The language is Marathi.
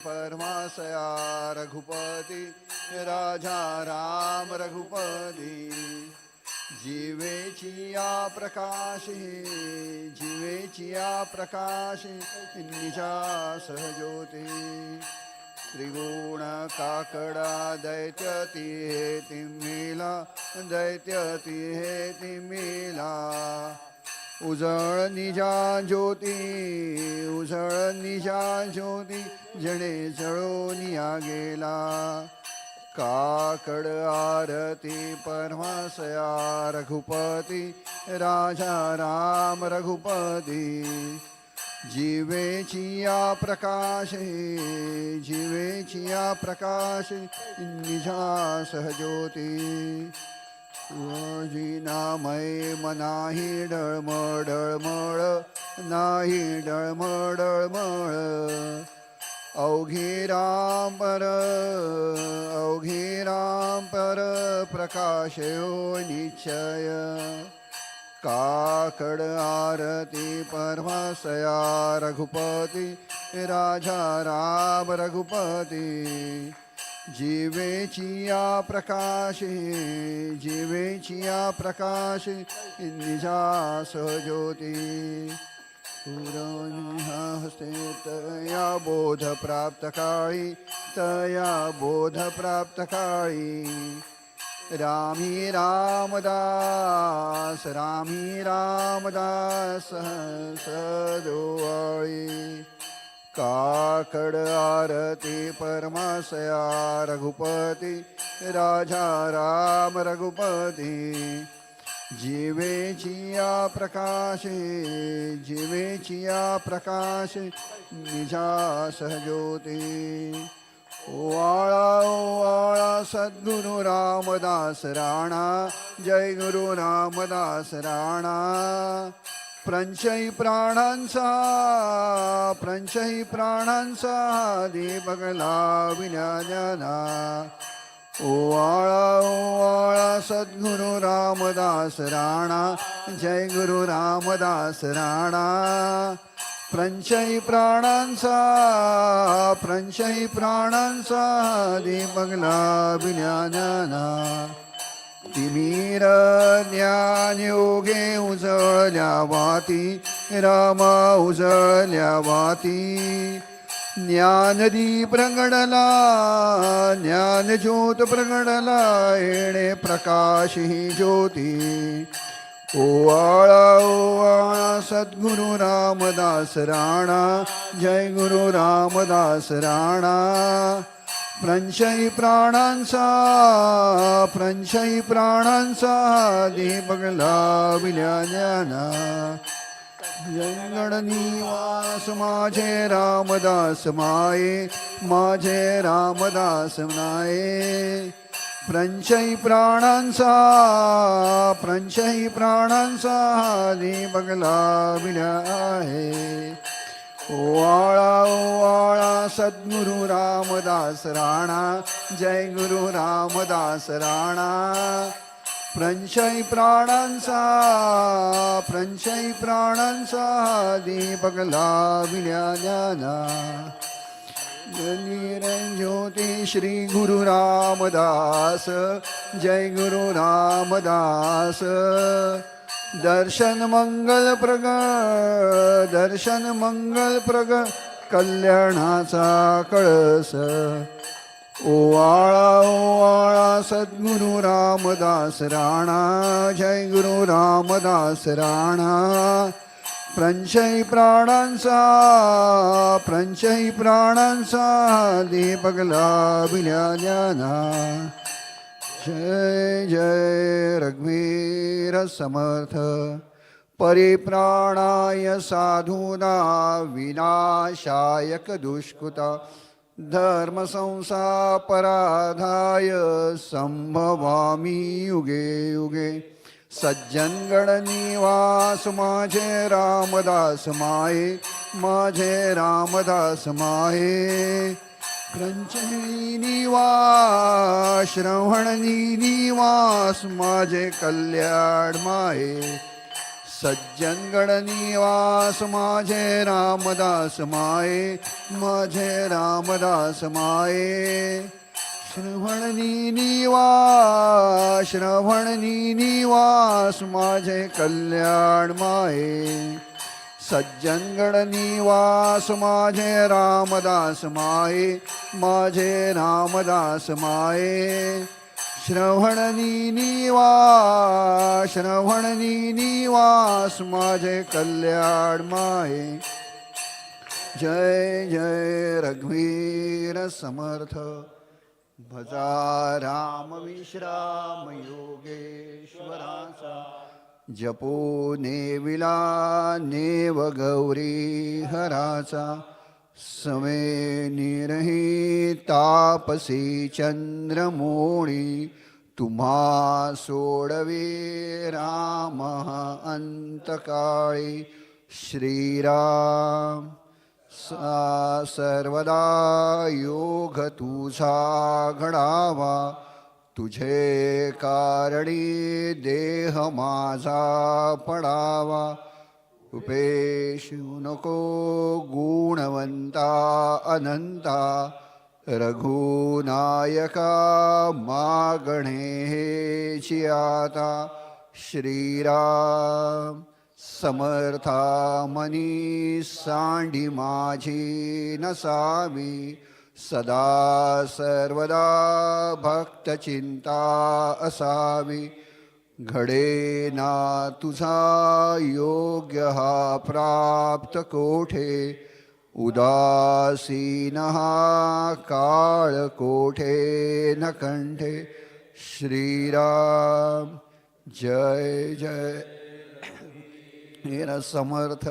परमासया रघुपती राजा राम रघुपती। जीवेची या प्रकाशे जीवेची या प्रकाशे निजा सहज्योती। त्रिगुण काकडा दैत्यती हे तिमिला दैत्यती हे तिमिला। उजळ निजा ज्योती उजळ निजा ज्योती जणे चळोनिया गेला काकड आरती परमासया रघुपती राजा राम रघुपती। जीवेची या प्रकाशे जीवेची या प्रकाशे निजा सहज्योती। नामय मनाही डळमळ डळमळ नाही डळमळ डळमळ. अवघी राम पर अवघी राम पर प्रकाशयो हो निश्चय. काकड आरती परमासया रघुपती राजा राम रघुपती. जीवेचिया प्रकाशे जीवेचिया प्रकाशे निजा सहज्योती हस्ते तया बोध प्राप्त काळी तया बोध प्राप्त काळी। रामी रामदास रामी रामदास सदोवाळी काकड आरती परमासया रघुपती राजा राम रघुपती. जीवेचिया प्रकाशे जीवेची या निजा सहज्योती. ओवाळा ओवाळा सद्गुरु रामदास राणा जय गुरु रामदास राणा. प्रंशयी प्राणांचा प्रंचही प्राणांचा दीपगला विज्ञाना ओवाळा ओवाळा सद्गुरु रामदास राणा जय गुरु रामदास राणा। प्रंचही प्राणांचा प्रंशयी प्राणांचा दीपगला विज्ञाना तिमीर ज्ञान योगे उजळल्या वाती रामा उजळल्या वाती ज्ञानदी प्रगडला ज्ञानज्योत प्रगडला येणे प्रकाश ही ज्योती। ओवाळा ओवाळा सद्गुरु रामदास राणा जय गुरु रामदास राणा। प्रंशयी प्राणांचा प्रंशयी प्राणांचा दीपगला विल्याना जंगण निवास माझे रामदास माये माझे रामदास नाये. प्रंशयी प्राणांचा प्रंशयी प्राणांचा दीपगला विल्या आहे. ओवाळा ओवाळा सद्गुरु रामदास राणा जय गुरु रामदास राणा। प्रंशय प्राणांचा प्रंशय प्राणांचा दीपक विल्या ज्ञाना। ज्योती श्री गुरु रामदास जय गुरु रामदास। दर्शन मंगल प्रग दर्शन मंगल प्रग कल्याणाचा कळस. ओवाळा ओवाळा सद्गुरु रामदास राणा जय गुरु रामदास राणा. प्रंशयी प्राणांचा प्रंशयी प्राणांचा दीपगला विल्या जय जय रघुवीर समर्थ. परिप्राणाय साधूना विनाशायक दुष्कृता। धर्मसंसापराधाय संभवामी युगे युगे। सज्जन गणनिवास माझे रामदास माये माझे रामदास माये। क्रंचनी निवास निवास माझे कल्याण माये। सज्जनगण निवास माझे रामदास माये माझे रामदास माये श्रवणनी निवास श्रवणनी निवास माझे कल्याण माये सज्जनगण निवास माझे रामदास माये माझे रामदास माये श्रवणनी निवास श्रवणनी निवास माझे कल्याण माये. जय जय रघुवीर समर्थ. भजा राम विश्राम योगेश्वराचा. जपो नेविला नेव गौरी हराचा. समे निरही तापसी चंद्रमोणी तुम्हा सोडवे राम अंतकाळी। श्रीराम सा सर्वदा योग तुझा घडावा। तुझे कारणी देह माझा पडावा। उपेशु नको गुणवंता अनंता रघुनायका मागणे गणेशियाता श्रीराम समर्था मनी सांडी माझी नसावी सदा सर्वदा भक्तचिंता असावी घडे ना तुझा योग्य हा प्राप्त कोठे? उदासीन हा काळ कोठे न कंठे? श्रीराम जय जय. समर्थ